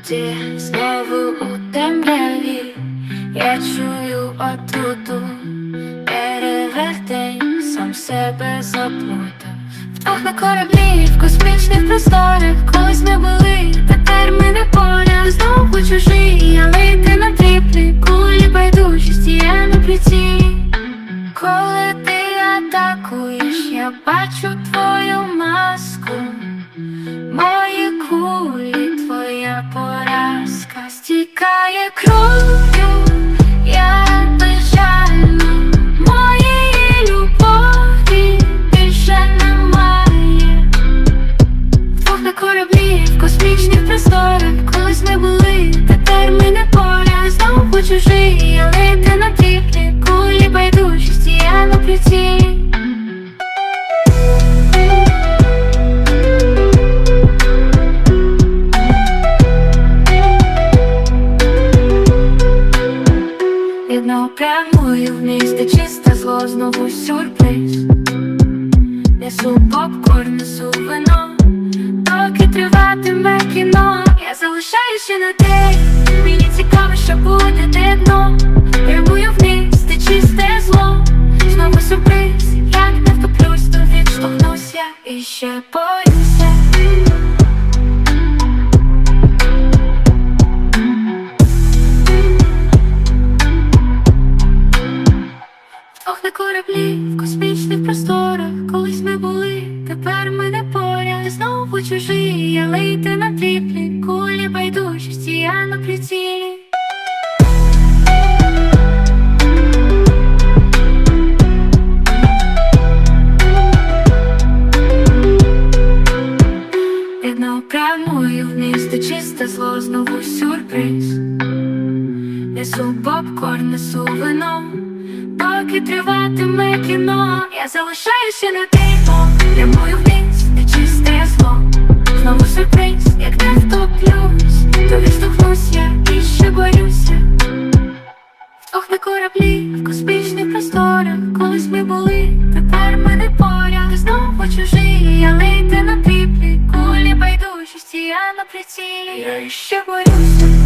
місті, знову у темряві, я чую отруту, перевертень, сам себе заплутав. Вдвох на кораблі в космічних просторах, колись ми були, тепер ми не поряд, знову чужі, але йти на тріплі, кулі байдужості, я на прицілі. Коли ти атакуєш, я бачу твою маску. Стікає кров'ю, я безжальна, моєї любові більше немає. Двох на кораблі в космічних просторах, колись ми були, тепер ми не поряд, знову чужі, але Відно прямую вниз, де чисте зло, знову сюрприз. Несу попкорн, несу вино, доки триватиме кіно Я залишаюся на день, мені цікаво, що буде де дно. Прямую вниз, де чисте зло, знову сюрприз Як не втоплюсь, то відштовхнуся і ще боюся кораблі в космічних просторах, колись ми були, тепер ми не поряд, знову чужі, але йти на тріплі, кулі байдужості, я на прицілі. Видно прямую вниз, де чисте зло, знову сюрприз. Несу попкорн, несу вино, поки триватиме кіно, я залишаюся на тихо, прямую вниз, де чисте зло, знову сюрприз, як не втоплюсь, то відштовхнусь я і ще борюся. Ох, на кораблі в космічних просторах, колись ми були, тепер ми не поряд, знову чужі, але йти на тріплі, кулі байдужості, я на прицілі, я іще борюся.